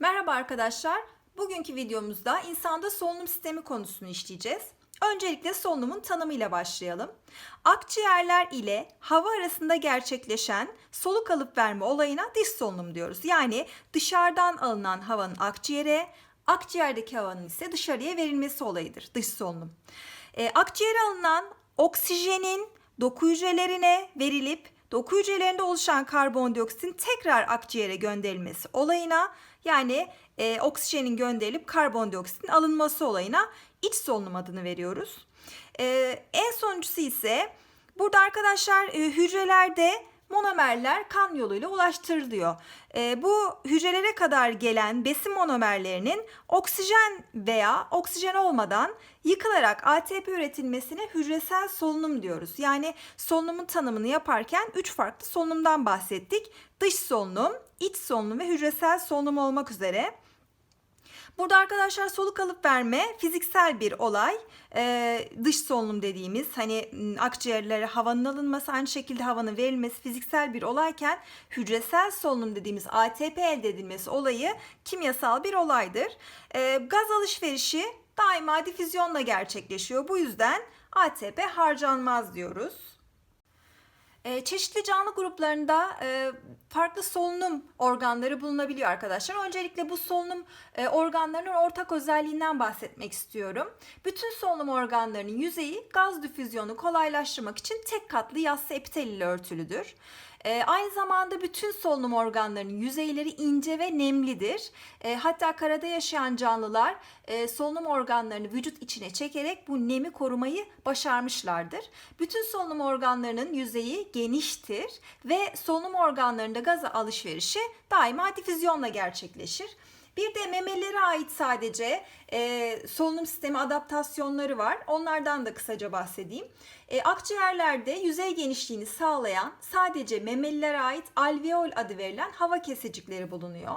Merhaba arkadaşlar. Bugünkü videomuzda insanda solunum sistemi konusunu işleyeceğiz. Öncelikle solunumun tanımıyla başlayalım. Akciğerler ile hava arasında gerçekleşen soluk alıp verme olayına dış solunum diyoruz. Yani dışarıdan alınan havanın akciğere, akciğerdeki havanın ise dışarıya verilmesi olayıdır dış solunum. E, akciğere alınan oksijenin doku hücrelerine verilip doku hücrelerinde oluşan karbondioksitin tekrar akciğere gönderilmesi olayına yani e, oksijenin gönderilip karbondioksitin alınması olayına iç solunum adını veriyoruz. E, en sonuncusu ise burada arkadaşlar e, hücrelerde monomerler kan yoluyla ulaştırılıyor. E, bu hücrelere kadar gelen besin monomerlerinin oksijen veya oksijen olmadan yıkılarak ATP üretilmesine hücresel solunum diyoruz. Yani solunumun tanımını yaparken üç farklı solunumdan bahsettik. Dış solunum, iç solunum ve hücresel solunum olmak üzere. Burada arkadaşlar soluk alıp verme fiziksel bir olay. Ee, dış solunum dediğimiz hani akciğerlere havanın alınması aynı şekilde havanın verilmesi fiziksel bir olayken hücresel solunum dediğimiz ATP elde edilmesi olayı kimyasal bir olaydır. Ee, gaz alışverişi daima difüzyonla gerçekleşiyor. Bu yüzden ATP harcanmaz diyoruz. E, çeşitli canlı gruplarında e, farklı solunum organları bulunabiliyor arkadaşlar. Öncelikle bu solunum e, organlarının ortak özelliğinden bahsetmek istiyorum. Bütün solunum organlarının yüzeyi gaz difüzyonu kolaylaştırmak için tek katlı yassı epitel ile örtülüdür. E, aynı zamanda bütün solunum organlarının yüzeyleri ince ve nemlidir. E, hatta karada yaşayan canlılar e, solunum organlarını vücut içine çekerek bu nemi korumayı başarmışlardır. Bütün solunum organlarının yüzeyi geniştir ve solunum organlarında gaz alışverişi daima difüzyonla gerçekleşir. Bir de memelilere ait sadece e, solunum sistemi adaptasyonları var. Onlardan da kısaca bahsedeyim. E, akciğerlerde yüzey genişliğini sağlayan sadece memelilere ait alveol adı verilen hava kesicikleri bulunuyor.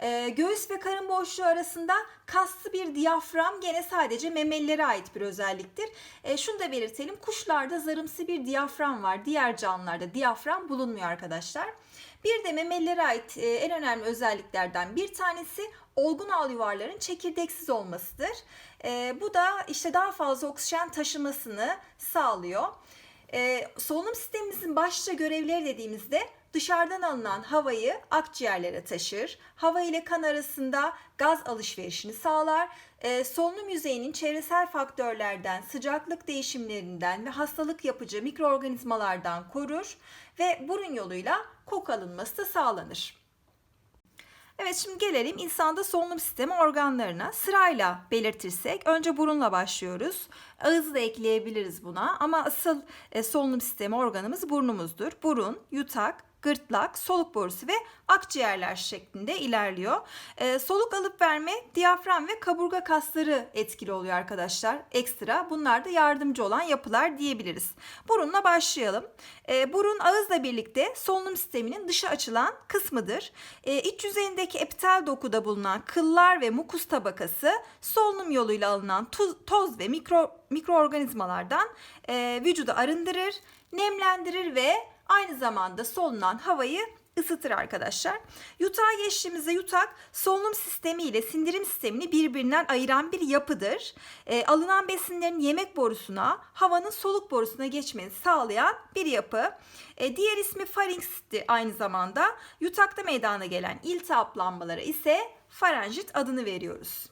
E, göğüs ve karın boşluğu arasında kaslı bir diyafram gene sadece memelilere ait bir özelliktir. E, şunu da belirtelim kuşlarda zarımsı bir diyafram var. Diğer canlılarda diyafram bulunmuyor arkadaşlar. Bir de memelilere ait e, en önemli özelliklerden bir tanesi olgun al yuvarların çekirdeksiz olmasıdır. E, bu da işte daha fazla oksijen taşımasını sağlıyor. E, solunum sistemimizin başlıca görevleri dediğimizde dışarıdan alınan havayı akciğerlere taşır. Hava ile kan arasında gaz alışverişini sağlar. E, solunum yüzeyinin çevresel faktörlerden, sıcaklık değişimlerinden ve hastalık yapıcı mikroorganizmalardan korur ve burun yoluyla koku alınması da sağlanır. Evet şimdi gelelim insanda solunum sistemi organlarına sırayla belirtirsek önce burunla başlıyoruz. Ağızı da ekleyebiliriz buna ama asıl e, solunum sistemi organımız burnumuzdur. Burun, yutak, gırtlak, soluk borusu ve akciğerler şeklinde ilerliyor. Ee, soluk alıp verme diyafram ve kaburga kasları etkili oluyor arkadaşlar. Ekstra bunlar da yardımcı olan yapılar diyebiliriz. Burunla başlayalım. Ee, burun ağızla birlikte solunum sisteminin dışa açılan kısmıdır. Ee, iç yüzeyindeki epitel dokuda bulunan kıllar ve mukus tabakası solunum yoluyla alınan tuz, toz ve mikro mikroorganizmalardan e, vücudu arındırır, nemlendirir ve aynı zamanda solunan havayı ısıtır arkadaşlar. Yutağa geçtiğimizde yutak solunum sistemi ile sindirim sistemini birbirinden ayıran bir yapıdır. E, alınan besinlerin yemek borusuna, havanın soluk borusuna geçmeni sağlayan bir yapı. E, diğer ismi farinkstir aynı zamanda. Yutakta meydana gelen iltihaplanmalara ise farenjit adını veriyoruz.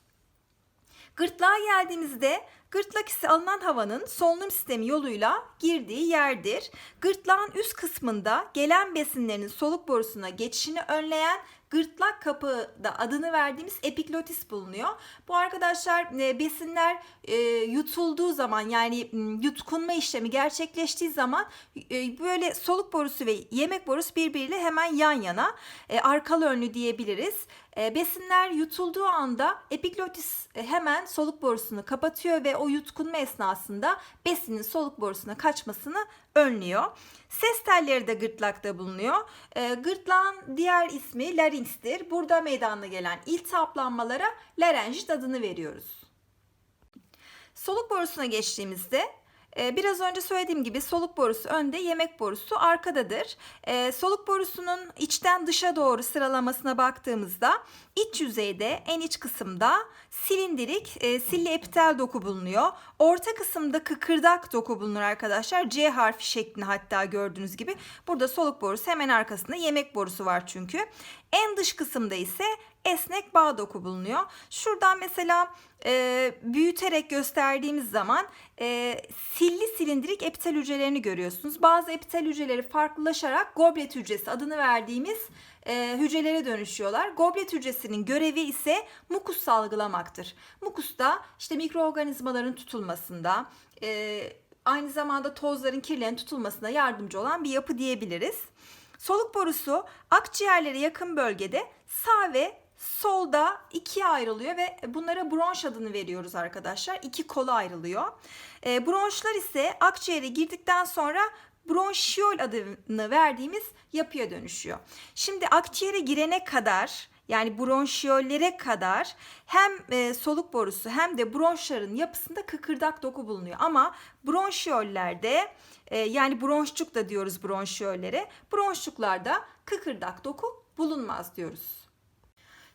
Gırtlağa geldiğimizde gırtlak ise alınan havanın solunum sistemi yoluyla girdiği yerdir. Gırtlağın üst kısmında gelen besinlerin soluk borusuna geçişini önleyen gırtlak kapağı da adını verdiğimiz epiglotis bulunuyor. Bu arkadaşlar e, besinler e, yutulduğu zaman yani yutkunma işlemi gerçekleştiği zaman e, böyle soluk borusu ve yemek borusu birbiriyle hemen yan yana e, arkalı önlü diyebiliriz. E, besinler yutulduğu anda epiglotis e, hemen soluk borusunu kapatıyor ve o yutkunma esnasında besinin soluk borusuna kaçmasını önlüyor. Ses telleri de gırtlakta bulunuyor. E, gırtlağın diğer ismi larinkstir. Burada meydana gelen iltihaplanmalara larenjit adını veriyoruz. Soluk borusuna geçtiğimizde Biraz önce söylediğim gibi soluk borusu önde, yemek borusu arkadadır. Ee, soluk borusunun içten dışa doğru sıralamasına baktığımızda iç yüzeyde en iç kısımda silindirik e, silli epitel doku bulunuyor. Orta kısımda kıkırdak doku bulunur arkadaşlar. C harfi şeklinde hatta gördüğünüz gibi. Burada soluk borusu hemen arkasında yemek borusu var çünkü. En dış kısımda ise esnek bağ doku bulunuyor. Şuradan mesela e, büyüterek gösterdiğimiz zaman e, silli silindirik epitel hücrelerini görüyorsunuz. Bazı epitel hücreleri farklılaşarak goblet hücresi adını verdiğimiz e, hücrelere dönüşüyorlar. Goblet hücresinin görevi ise mukus salgılamaktır. Mukus da işte mikroorganizmaların tutulmasında, e, aynı zamanda tozların, kirlerin tutulmasına yardımcı olan bir yapı diyebiliriz. Soluk borusu akciğerlere yakın bölgede sağ ve solda ikiye ayrılıyor ve bunlara bronş adını veriyoruz arkadaşlar. İki kola ayrılıyor. E, bronşlar ise akciğere girdikten sonra bronşiyol adını verdiğimiz yapıya dönüşüyor. Şimdi akciğere girene kadar yani bronşiyollere kadar hem e, soluk borusu hem de bronşların yapısında kıkırdak doku bulunuyor. Ama bronşiyollerde e, yani bronşçuk da diyoruz bronşiyollere. Bronşçuklarda kıkırdak doku bulunmaz diyoruz.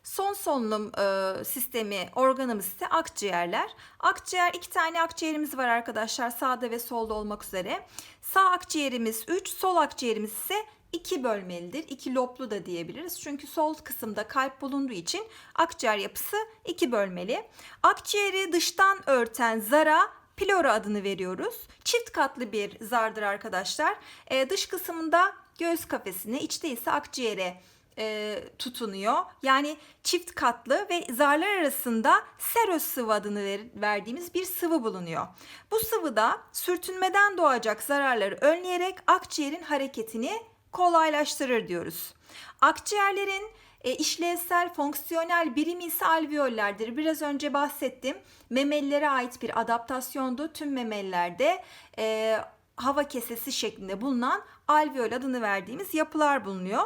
Son solunum e, sistemi organımız ise akciğerler. Akciğer iki tane akciğerimiz var arkadaşlar sağda ve solda olmak üzere. Sağ akciğerimiz 3, sol akciğerimiz ise 2 bölmelidir. 2 loblu da diyebiliriz. Çünkü sol kısımda kalp bulunduğu için akciğer yapısı 2 bölmeli. Akciğeri dıştan örten zara plora adını veriyoruz. Çift katlı bir zardır arkadaşlar. E, dış kısmında göğüs kafesine, içte ise akciğere e, tutunuyor. Yani çift katlı ve zarlar arasında seröz sıvı adını ver, verdiğimiz bir sıvı bulunuyor. Bu sıvıda sürtünmeden doğacak zararları önleyerek akciğerin hareketini kolaylaştırır diyoruz. Akciğerlerin e, işlevsel fonksiyonel birimi ise alveollerdir. Biraz önce bahsettim. Memelilere ait bir adaptasyondu. Tüm memellerde e, hava kesesi şeklinde bulunan alveol adını verdiğimiz yapılar bulunuyor.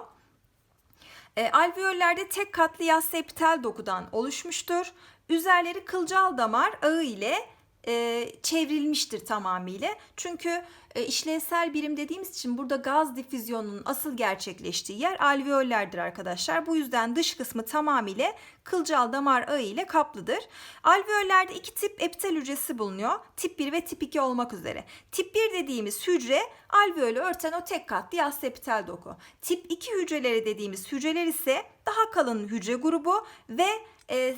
E, alveollerde tek katlı yassı epitel dokudan oluşmuştur. Üzerleri kılcal damar ağı ile e, çevrilmiştir tamamıyla. Çünkü e, işlevsel birim dediğimiz için burada gaz difüzyonunun asıl gerçekleştiği yer alveollerdir arkadaşlar. Bu yüzden dış kısmı tamamıyla kılcal damar ağı ile kaplıdır. Alveollerde iki tip epitel hücresi bulunuyor. Tip 1 ve tip 2 olmak üzere. Tip 1 dediğimiz hücre alveolü örten o tek katlı yassı epitel doku. Tip 2 hücreleri dediğimiz hücreler ise daha kalın hücre grubu ve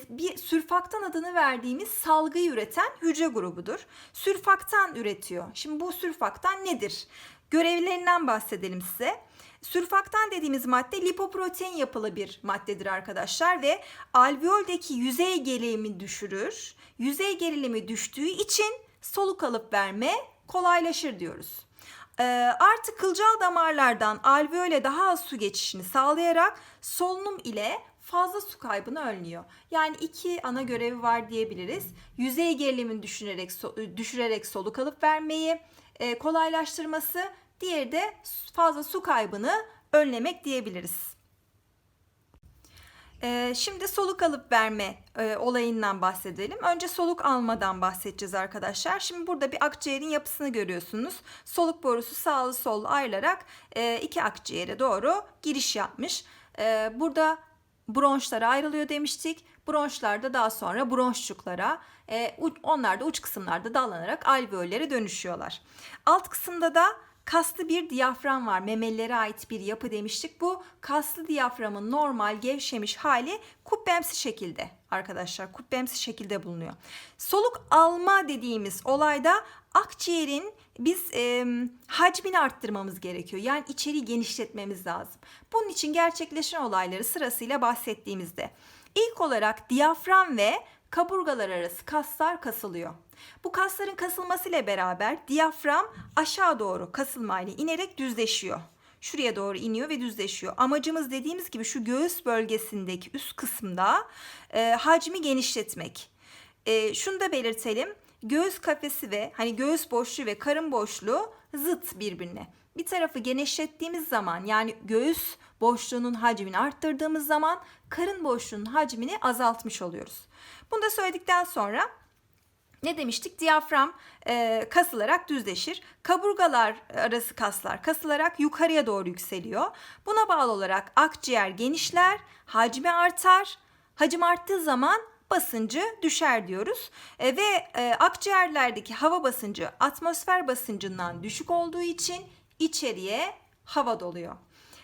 bir sürfaktan adını verdiğimiz salgıyı üreten hücre grubudur. Sürfaktan üretiyor. Şimdi bu sürfaktan nedir? Görevlerinden bahsedelim size. Sürfaktan dediğimiz madde lipoprotein yapılı bir maddedir arkadaşlar ve alveoldeki yüzey gerilimi düşürür. Yüzey gerilimi düştüğü için soluk alıp verme kolaylaşır diyoruz. Ee, artı kılcal damarlardan alveole daha az su geçişini sağlayarak solunum ile fazla su kaybını önlüyor. Yani iki ana görevi var diyebiliriz. Yüzey gerilimini düşünerek düşürerek soluk alıp vermeyi e, kolaylaştırması, diğeri de fazla su kaybını önlemek diyebiliriz. Ee, şimdi soluk alıp verme e, olayından bahsedelim. Önce soluk almadan bahsedeceğiz arkadaşlar. Şimdi burada bir akciğerin yapısını görüyorsunuz. Soluk borusu sağlı sollu ayrılarak e, iki akciğere doğru giriş yapmış. E, burada bronşlara ayrılıyor demiştik. Bronşlar da daha sonra bronşçuklara, e, onlar da uç kısımlarda dallanarak alveollere dönüşüyorlar. Alt kısımda da kaslı bir diyafram var. Memelilere ait bir yapı demiştik. Bu kaslı diyaframın normal gevşemiş hali kubbemsi şekilde arkadaşlar. Kubbemsi şekilde bulunuyor. Soluk alma dediğimiz olayda akciğerin biz e, hacmini arttırmamız gerekiyor. Yani içeriği genişletmemiz lazım. Bunun için gerçekleşen olayları sırasıyla bahsettiğimizde ilk olarak diyafram ve kaburgalar arası kaslar kasılıyor. Bu kasların kasılmasıyla beraber diyafram aşağı doğru kasılmayla inerek düzleşiyor. Şuraya doğru iniyor ve düzleşiyor. Amacımız dediğimiz gibi şu göğüs bölgesindeki üst kısımda e, hacmi genişletmek. E, şunu da belirtelim. Göğüs kafesi ve hani göğüs boşluğu ve karın boşluğu zıt birbirine. Bir tarafı genişlettiğimiz zaman yani göğüs boşluğunun hacmini arttırdığımız zaman karın boşluğunun hacmini azaltmış oluyoruz. Bunu da söyledikten sonra ne demiştik? Diyafram e, kasılarak düzleşir. Kaburgalar arası kaslar kasılarak yukarıya doğru yükseliyor. Buna bağlı olarak akciğer genişler, hacmi artar. Hacim arttığı zaman basıncı düşer diyoruz. E, ve e, akciğerlerdeki hava basıncı atmosfer basıncından düşük olduğu için içeriye hava doluyor.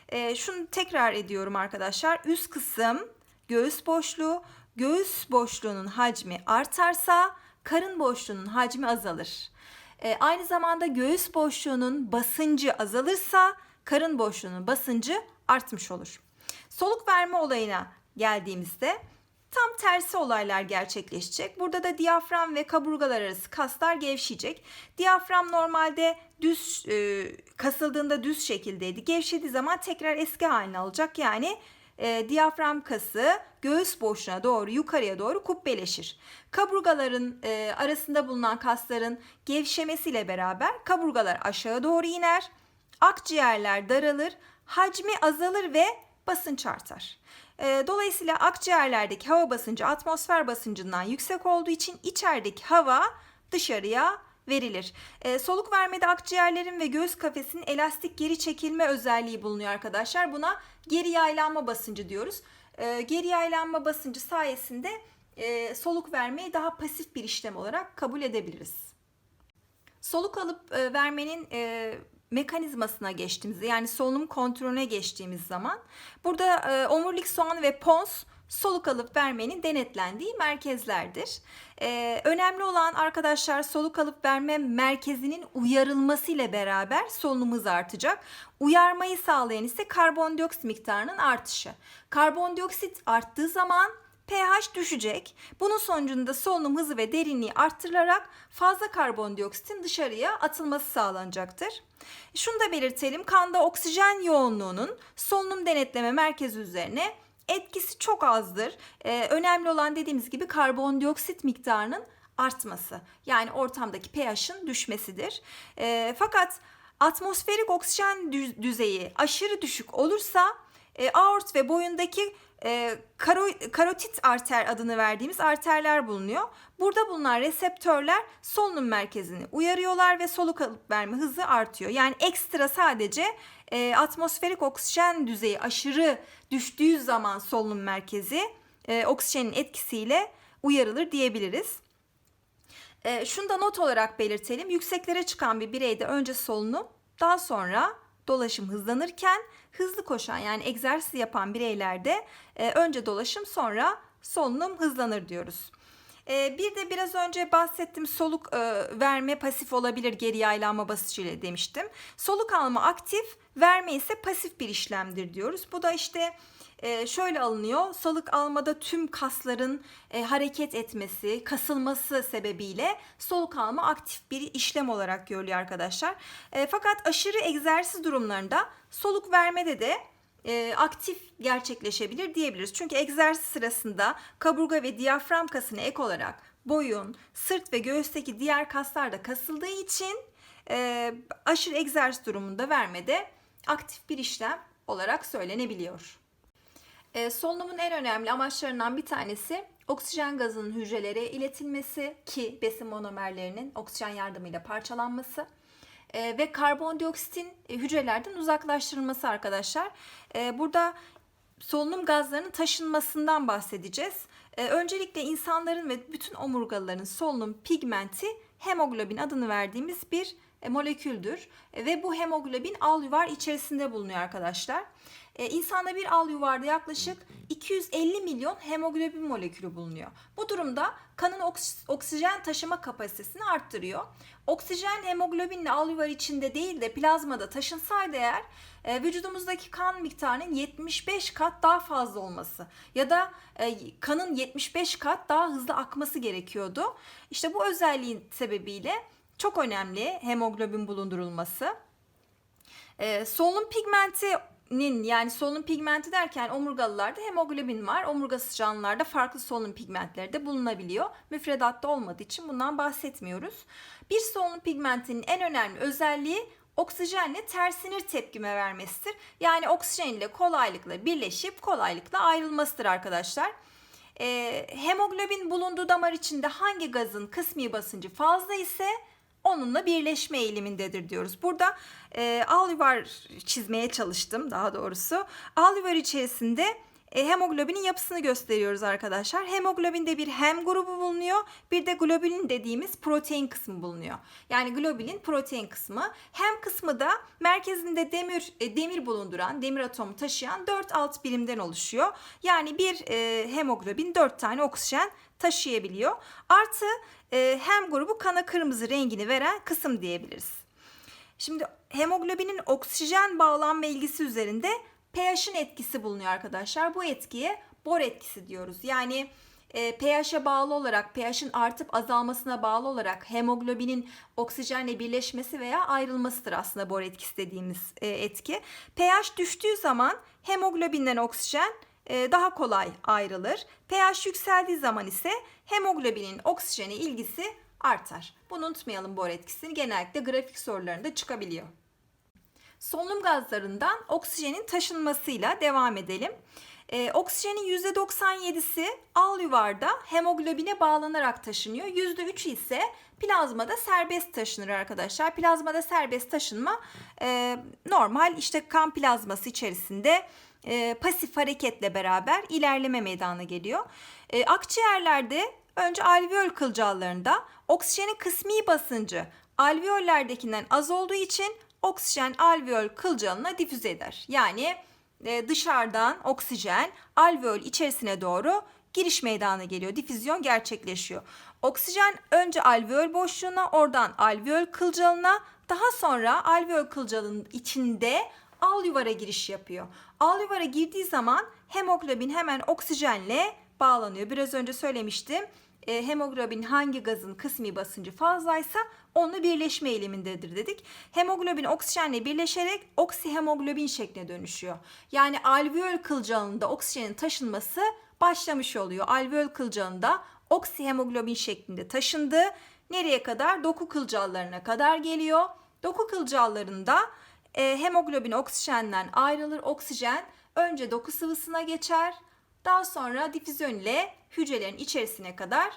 E, şunu tekrar ediyorum arkadaşlar. Üst kısım göğüs boşluğu. Göğüs boşluğunun hacmi artarsa karın boşluğunun hacmi azalır. E, aynı zamanda göğüs boşluğunun basıncı azalırsa karın boşluğunun basıncı artmış olur. Soluk verme olayına geldiğimizde tam tersi olaylar gerçekleşecek. Burada da diyafram ve kaburgalar arası kaslar gevşeyecek. Diyafram normalde düz e, kasıldığında düz şekildeydi. Gevşediği zaman tekrar eski haline alacak. Yani e, diyafram kası göğüs boşluğuna doğru yukarıya doğru kubbeleşir. Kaburgaların e, arasında bulunan kasların gevşemesiyle beraber kaburgalar aşağı doğru iner. Akciğerler daralır, hacmi azalır ve basınç artar. E, dolayısıyla akciğerlerdeki hava basıncı atmosfer basıncından yüksek olduğu için içerideki hava dışarıya verilir. E, soluk vermede akciğerlerin ve göğüs kafesinin elastik geri çekilme özelliği bulunuyor arkadaşlar. Buna geri yaylanma basıncı diyoruz. E, geri yaylanma basıncı sayesinde e, soluk vermeyi daha pasif bir işlem olarak kabul edebiliriz. Soluk alıp e, vermenin e, mekanizmasına geçtiğimizde yani solunum kontrolüne geçtiğimiz zaman burada e, omurilik soğanı ve pons soluk alıp vermenin denetlendiği merkezlerdir. Ee, önemli olan arkadaşlar soluk alıp verme merkezinin uyarılması ile beraber solunumumuz artacak. Uyarmayı sağlayan ise karbondioksit miktarının artışı. Karbondioksit arttığı zaman pH düşecek. Bunun sonucunda solunum hızı ve derinliği arttırılarak fazla karbondioksitin dışarıya atılması sağlanacaktır. Şunu da belirtelim. Kanda oksijen yoğunluğunun solunum denetleme merkezi üzerine etkisi çok azdır. Ee, önemli olan dediğimiz gibi karbondioksit miktarının artması. Yani ortamdaki pH'ın düşmesidir. Ee, fakat atmosferik oksijen düzeyi aşırı düşük olursa e, aort ve boyundaki e, karo, karotit arter adını verdiğimiz arterler bulunuyor. Burada bulunan reseptörler solunum merkezini uyarıyorlar ve soluk alıp verme hızı artıyor. Yani ekstra sadece e, atmosferik oksijen düzeyi aşırı düştüğü zaman solunum merkezi e, oksijenin etkisiyle uyarılır diyebiliriz. E, şunu da not olarak belirtelim. Yükseklere çıkan bir bireyde önce solunum daha sonra dolaşım hızlanırken hızlı koşan yani egzersiz yapan bireylerde e, önce dolaşım sonra solunum hızlanır diyoruz. E, bir de biraz önce bahsettim soluk e, verme pasif olabilir geri yaylanma basıncıyla demiştim. Soluk alma aktif, verme ise pasif bir işlemdir diyoruz. Bu da işte e, şöyle alınıyor. Soluk almada tüm kasların e, hareket etmesi, kasılması sebebiyle soluk alma aktif bir işlem olarak görülüyor arkadaşlar. E, fakat aşırı egzersiz durumlarında soluk vermede de e, aktif gerçekleşebilir diyebiliriz. Çünkü egzersiz sırasında kaburga ve diyafram kasına ek olarak boyun, sırt ve göğüsteki diğer kaslar da kasıldığı için aşırı egzersiz durumunda vermede aktif bir işlem olarak söylenebiliyor. E, solunumun en önemli amaçlarından bir tanesi oksijen gazının hücrelere iletilmesi ki besin monomerlerinin oksijen yardımıyla parçalanması e, ve karbondioksitin e, hücrelerden uzaklaştırılması arkadaşlar. E, burada solunum gazlarının taşınmasından bahsedeceğiz. E, öncelikle insanların ve bütün omurgalıların solunum pigmenti hemoglobin adını verdiğimiz bir e, moleküldür. Ve bu hemoglobin al içerisinde bulunuyor arkadaşlar. E, insanda bir al yuvarda yaklaşık 250 milyon hemoglobin molekülü bulunuyor. Bu durumda kanın oks oksijen taşıma kapasitesini arttırıyor. Oksijen hemoglobinle al yuvar içinde değil de plazmada taşınsaydı eğer e, vücudumuzdaki kan miktarının 75 kat daha fazla olması ya da e, kanın 75 kat daha hızlı akması gerekiyordu. İşte bu özelliğin sebebiyle çok önemli hemoglobin bulundurulması. E, solunum pigmentinin yani solunum pigmenti derken omurgalılarda hemoglobin var. Omurgasız canlılarda farklı solunum pigmentleri de bulunabiliyor. Müfredatta olmadığı için bundan bahsetmiyoruz. Bir solunum pigmentinin en önemli özelliği oksijenle tersinir tepkime vermesidir. Yani oksijen ile kolaylıkla birleşip kolaylıkla ayrılmasıdır arkadaşlar. e, hemoglobin bulunduğu damar içinde hangi gazın kısmi basıncı fazla ise onunla birleşme eğilimindedir diyoruz. Burada e, alüvar çizmeye çalıştım daha doğrusu. Alüvar içerisinde e, hemoglobinin yapısını gösteriyoruz arkadaşlar. Hemoglobinde bir hem grubu bulunuyor. Bir de globulin dediğimiz protein kısmı bulunuyor. Yani globulin protein kısmı. Hem kısmı da merkezinde demir e, demir bulunduran, demir atomu taşıyan 4 alt birimden oluşuyor. Yani bir e, hemoglobin 4 tane oksijen taşıyabiliyor. Artı hem grubu kana kırmızı rengini veren kısım diyebiliriz. Şimdi hemoglobinin oksijen bağlanma ilgisi üzerinde pH'in etkisi bulunuyor arkadaşlar. Bu etkiye bor etkisi diyoruz. Yani e, pH'e bağlı olarak, pH'in artıp azalmasına bağlı olarak hemoglobinin oksijenle birleşmesi veya ayrılmasıdır aslında bor etkisi dediğimiz e, etki. pH düştüğü zaman hemoglobinden oksijen daha kolay ayrılır. pH yükseldiği zaman ise hemoglobinin oksijene ilgisi artar. Bunu unutmayalım bor etkisini. Genellikle grafik sorularında çıkabiliyor. Solunum gazlarından oksijenin taşınmasıyla devam edelim. Ee, oksijenin %97'si al yuvarda hemoglobine bağlanarak taşınıyor. %3'ü ise plazmada serbest taşınır arkadaşlar. Plazmada serbest taşınma e, normal işte kan plazması içerisinde e, pasif hareketle beraber ilerleme meydana geliyor. E, akciğerlerde önce alveol kılcallarında oksijenin kısmi basıncı alveollerdekinden az olduğu için oksijen alveol kılcalına difüze eder. Yani e, dışarıdan oksijen alveol içerisine doğru giriş meydana geliyor. Difüzyon gerçekleşiyor. Oksijen önce alveol boşluğuna, oradan alveol kılcalına, daha sonra alveol kılcalının içinde al yuvara giriş yapıyor. Al yuvara girdiği zaman hemoglobin hemen oksijenle bağlanıyor. Biraz önce söylemiştim. E, hemoglobin hangi gazın kısmi basıncı fazlaysa onunla birleşme eğilimindedir dedik. Hemoglobin oksijenle birleşerek oksihemoglobin şekline dönüşüyor. Yani alveol kılcalında oksijenin taşınması başlamış oluyor. Alveol kılcalında oksihemoglobin şeklinde taşındı. Nereye kadar? Doku kılcallarına kadar geliyor. Doku kılcallarında e, hemoglobin oksijenden ayrılır. Oksijen önce doku sıvısına geçer. Daha sonra difüzyon ile hücrelerin içerisine kadar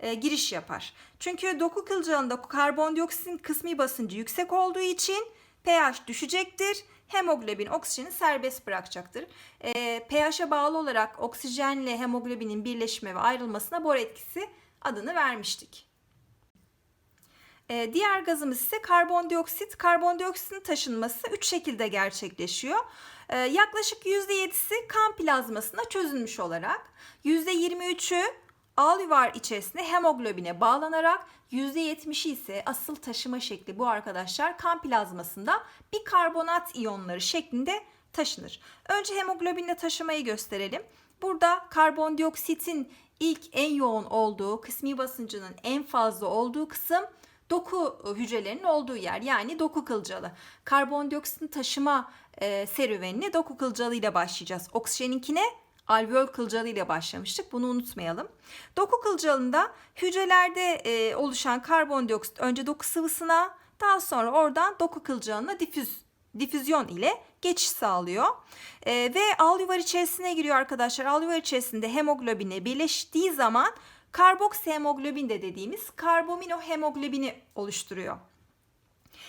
e, giriş yapar. Çünkü doku kılcalında karbondioksitin kısmi basıncı yüksek olduğu için pH düşecektir. Hemoglobin oksijeni serbest bırakacaktır. E, pH'e bağlı olarak oksijenle hemoglobinin birleşme ve ayrılmasına bor etkisi adını vermiştik. E, diğer gazımız ise karbondioksit. Karbondioksitin taşınması 3 şekilde gerçekleşiyor. E, yaklaşık %7'si kan plazmasına çözülmüş olarak, %23'ü al yuvar içerisinde hemoglobine bağlanarak %70'i ise asıl taşıma şekli bu arkadaşlar kan plazmasında bir karbonat iyonları şeklinde taşınır. Önce hemoglobinle taşımayı gösterelim. Burada karbondioksitin ilk en yoğun olduğu, kısmi basıncının en fazla olduğu kısım doku hücrelerinin olduğu yer yani doku kılcalı. Karbondioksitin taşıma e, serüvenine doku kılcalı ile başlayacağız. Oksijeninkine alveol kılcalı ile başlamıştık. Bunu unutmayalım. Doku kılcalında hücrelerde e, oluşan karbondioksit önce doku sıvısına daha sonra oradan doku kılcalına difüz difüzyon ile geçiş sağlıyor. E, ve alüvar içerisine giriyor arkadaşlar. Alüvar içerisinde hemoglobinle birleştiği zaman karboksihemoglobin de dediğimiz karbamino hemoglobini oluşturuyor.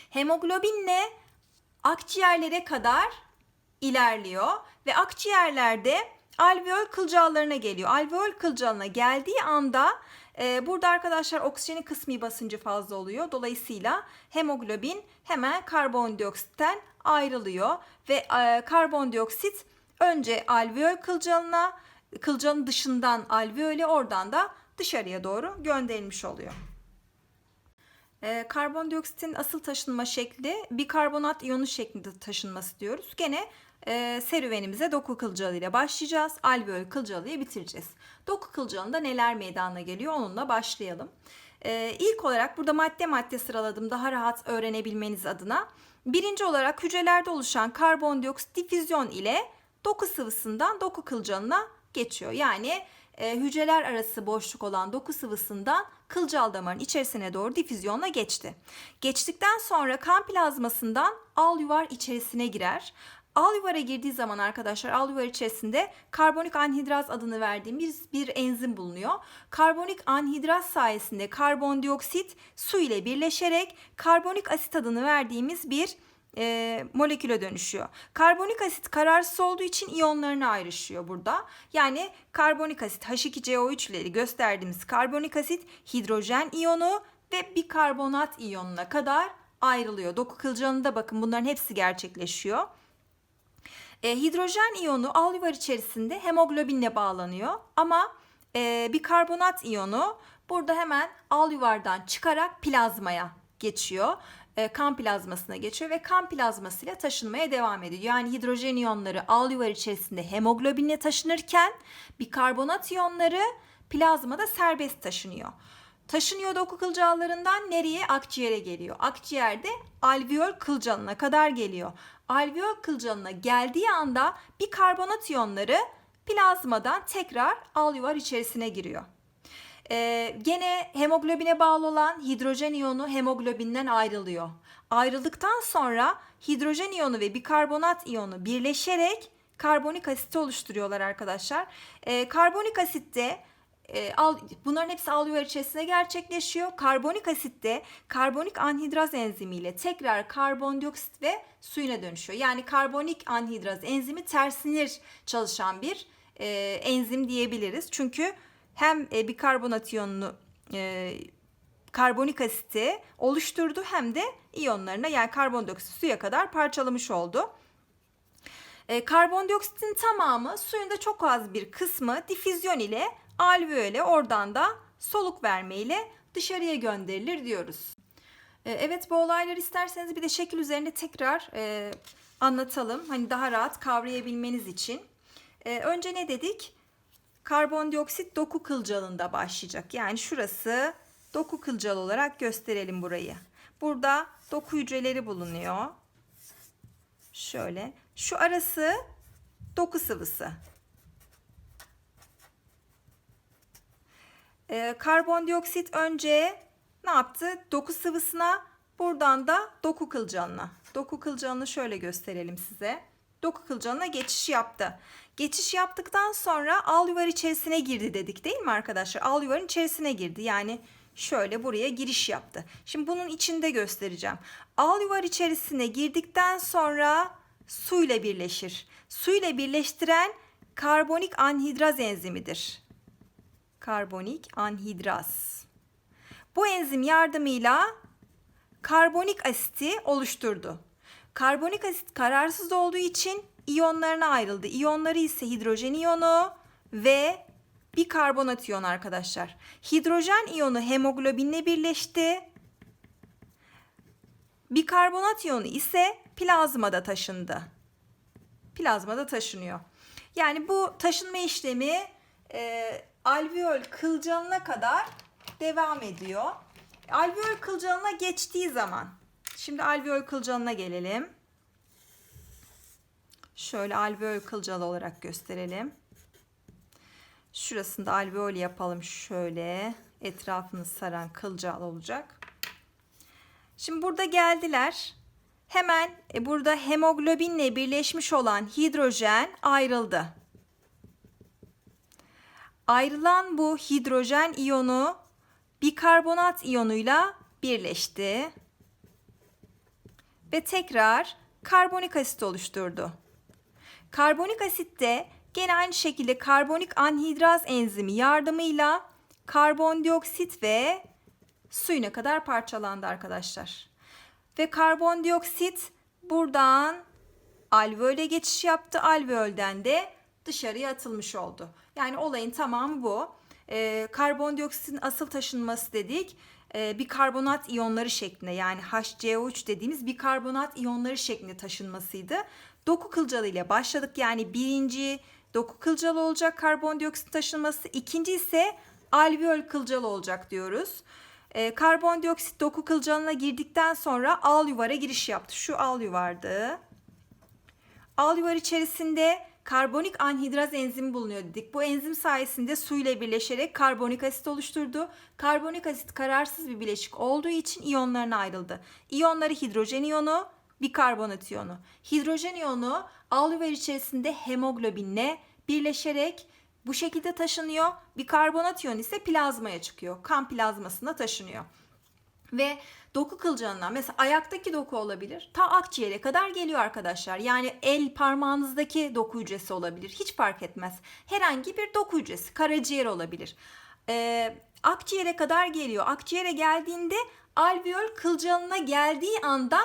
Hemoglobinle akciğerlere kadar ilerliyor ve akciğerlerde alveol kılcallarına geliyor. Alveol kılcalına geldiği anda e, burada arkadaşlar oksijenin kısmi basıncı fazla oluyor. Dolayısıyla hemoglobin hemen karbondioksitten ayrılıyor ve e, karbondioksit önce alveol kılcalına kılcalın dışından alveole oradan da dışarıya doğru gönderilmiş oluyor. E, karbondioksitin asıl taşınma şekli bikarbonat iyonu şeklinde taşınması diyoruz. Gene e, serüvenimize doku kılcalı ile başlayacağız. Alveol kılcalı ile bitireceğiz. Doku kılcalında neler meydana geliyor onunla başlayalım. E, ilk olarak burada madde madde sıraladım daha rahat öğrenebilmeniz adına. Birinci olarak hücrelerde oluşan karbondioksit difüzyon ile doku sıvısından doku kılcalına geçiyor. Yani e, hücreler arası boşluk olan doku sıvısından kılcal damarın içerisine doğru difüzyonla geçti. Geçtikten sonra kan plazmasından al yuvar içerisine girer. Al yuvara girdiği zaman arkadaşlar al yuvar içerisinde karbonik anhidraz adını verdiğimiz bir enzim bulunuyor. Karbonik anhidraz sayesinde karbondioksit su ile birleşerek karbonik asit adını verdiğimiz bir e, moleküle dönüşüyor. Karbonik asit kararsız olduğu için iyonlarına ayrışıyor burada. Yani karbonik asit H2CO3'leri gösterdiğimiz karbonik asit hidrojen iyonu ve bikarbonat iyonuna kadar ayrılıyor. Doku kılcalında bakın bunların hepsi gerçekleşiyor. E, hidrojen iyonu al yuvar içerisinde hemoglobinle bağlanıyor ama e, bikarbonat iyonu burada hemen al yuvardan çıkarak plazmaya geçiyor. E, kan plazmasına geçiyor ve kan plazmasıyla taşınmaya devam ediyor. Yani hidrojen iyonları al yuvar içerisinde hemoglobinle taşınırken bikarbonat iyonları plazmada serbest taşınıyor. Taşınıyor doku kılcallarından nereye? Akciğere geliyor. Akciğerde alveol kılcalına kadar geliyor. Alveol kılcalına geldiği anda bir karbonat iyonları plazmadan tekrar alveol içerisine giriyor. Ee, gene hemoglobine bağlı olan hidrojen iyonu hemoglobinden ayrılıyor. Ayrıldıktan sonra hidrojen iyonu ve bikarbonat iyonu birleşerek karbonik asit oluşturuyorlar arkadaşlar. Ee, karbonik asitte e, al, bunların hepsi alveol içerisinde gerçekleşiyor. Karbonik asitte karbonik anhidraz enzimiyle tekrar karbondioksit ve suyuna dönüşüyor. Yani karbonik anhidraz enzimi tersinir çalışan bir e, enzim diyebiliriz. Çünkü hem e, bikarbonat iyonunu e, karbonik asiti oluşturdu hem de iyonlarına yani karbondioksit suya kadar parçalamış oldu. E, karbondioksitin tamamı suyun da çok az bir kısmı difüzyon ile alveole oradan da soluk vermeyle dışarıya gönderilir diyoruz. E, evet bu olayları isterseniz bir de şekil üzerinde tekrar e, anlatalım. Hani daha rahat kavrayabilmeniz için. E, önce ne dedik? Karbondioksit doku kılcalında başlayacak. Yani şurası doku kılcal olarak gösterelim burayı. Burada doku hücreleri bulunuyor. Şöyle. Şu arası doku sıvısı. Ee, karbondioksit önce ne yaptı? Doku sıvısına buradan da doku kılcalına. Doku kılcalını şöyle gösterelim size. Doku kılcalına geçiş yaptı. Geçiş yaptıktan sonra al yuvar içerisine girdi dedik değil mi arkadaşlar? Al yuvarın içerisine girdi. Yani şöyle buraya giriş yaptı. Şimdi bunun içinde göstereceğim. Al yuvar içerisine girdikten sonra su ile birleşir. Su ile birleştiren karbonik anhidraz enzimidir. Karbonik anhidraz. Bu enzim yardımıyla karbonik asiti oluşturdu. Karbonik asit kararsız olduğu için iyonlarına ayrıldı. İyonları ise hidrojen iyonu ve bikarbonat iyon arkadaşlar. Hidrojen iyonu hemoglobinle birleşti. Bikarbonat iyonu ise plazmada taşındı. Plazmada taşınıyor. Yani bu taşınma işlemi e, alveol kılcalına kadar devam ediyor. Alveol kılcalına geçtiği zaman, şimdi alveol kılcalına gelelim. Şöyle alveol kılcal olarak gösterelim. Şurasında alveol yapalım şöyle. Etrafını saran kılcal olacak. Şimdi burada geldiler. Hemen e, burada hemoglobinle birleşmiş olan hidrojen ayrıldı. Ayrılan bu hidrojen iyonu bikarbonat iyonuyla birleşti ve tekrar karbonik asit oluşturdu. Karbonik asit de gene aynı şekilde karbonik anhidraz enzimi yardımıyla karbondioksit ve suyuna kadar parçalandı arkadaşlar. Ve karbondioksit buradan alveole geçiş yaptı. Alveolden de dışarıya atılmış oldu. Yani olayın tamamı bu. Ee, karbondioksitin asıl taşınması dedik. Ee, bikarbonat iyonları şeklinde yani HCO3 dediğimiz bikarbonat iyonları şeklinde taşınmasıydı. Doku kılcalı ile başladık. Yani birinci doku kılcalı olacak karbondioksit taşınması. İkinci ise alveol kılcalı olacak diyoruz. Ee, karbondioksit doku kılcalına girdikten sonra al yuvara giriş yaptı. Şu al yuvardı. Al yuvar içerisinde karbonik anhidraz enzimi bulunuyor dedik. Bu enzim sayesinde su ile birleşerek karbonik asit oluşturdu. Karbonik asit kararsız bir bileşik olduğu için iyonlarına ayrıldı. İyonları hidrojen iyonu bikarbonat iyonu. Hidrojen iyonu alüver içerisinde hemoglobinle birleşerek bu şekilde taşınıyor. Bikarbonat iyonu ise plazmaya çıkıyor. Kan plazmasına taşınıyor. Ve doku kılcalından mesela ayaktaki doku olabilir. Ta akciğere kadar geliyor arkadaşlar. Yani el parmağınızdaki doku hücresi olabilir. Hiç fark etmez. Herhangi bir doku hücresi. Karaciğer olabilir. Ee, akciğere kadar geliyor. Akciğere geldiğinde alveol kılcalına geldiği anda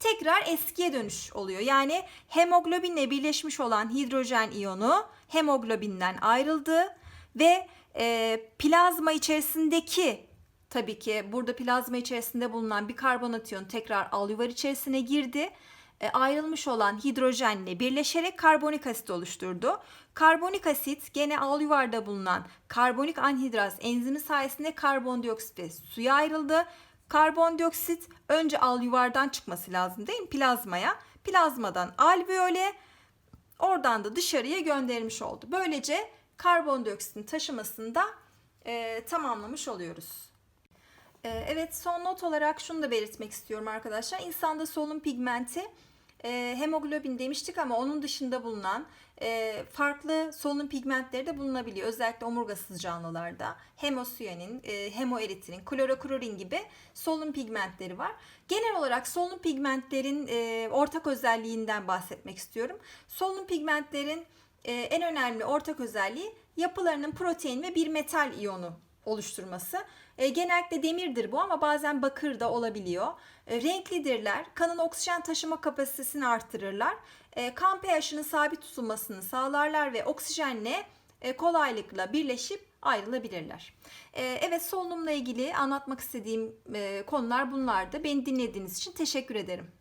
tekrar eskiye dönüş oluyor. Yani hemoglobinle birleşmiş olan hidrojen iyonu hemoglobinden ayrıldı ve e, plazma içerisindeki tabii ki burada plazma içerisinde bulunan bir karbonat iyonu tekrar alüvar içerisine girdi. E, ayrılmış olan hidrojenle birleşerek karbonik asit oluşturdu. Karbonik asit gene alüvarda bulunan karbonik anhidraz enzimi sayesinde karbondioksit ve suya ayrıldı. Karbondioksit önce alüvardan çıkması lazım değil mi? Plazmaya. Plazmadan alveole oradan da dışarıya göndermiş oldu. Böylece karbondioksitin taşımasını da e, tamamlamış oluyoruz. E, evet son not olarak şunu da belirtmek istiyorum arkadaşlar. İnsanda solunum pigmenti e, hemoglobin demiştik ama onun dışında bulunan e, farklı solunum pigmentleri de bulunabiliyor. Özellikle omurgasız canlılarda hemosiyanin, e, hemoeritrin, kloroklorin gibi solunum pigmentleri var. Genel olarak solunum pigmentlerin e, ortak özelliğinden bahsetmek istiyorum. Solunum pigmentlerin e, en önemli ortak özelliği yapılarının protein ve bir metal iyonu oluşturması. E, genellikle demirdir bu ama bazen bakır da olabiliyor. E, renklidirler. Kanın oksijen taşıma kapasitesini artırırlar. E, kan pH'inin sabit tutulmasını sağlarlar ve oksijenle e, kolaylıkla birleşip ayrılabilirler. E, evet solunumla ilgili anlatmak istediğim e, konular bunlardı. Beni dinlediğiniz için teşekkür ederim.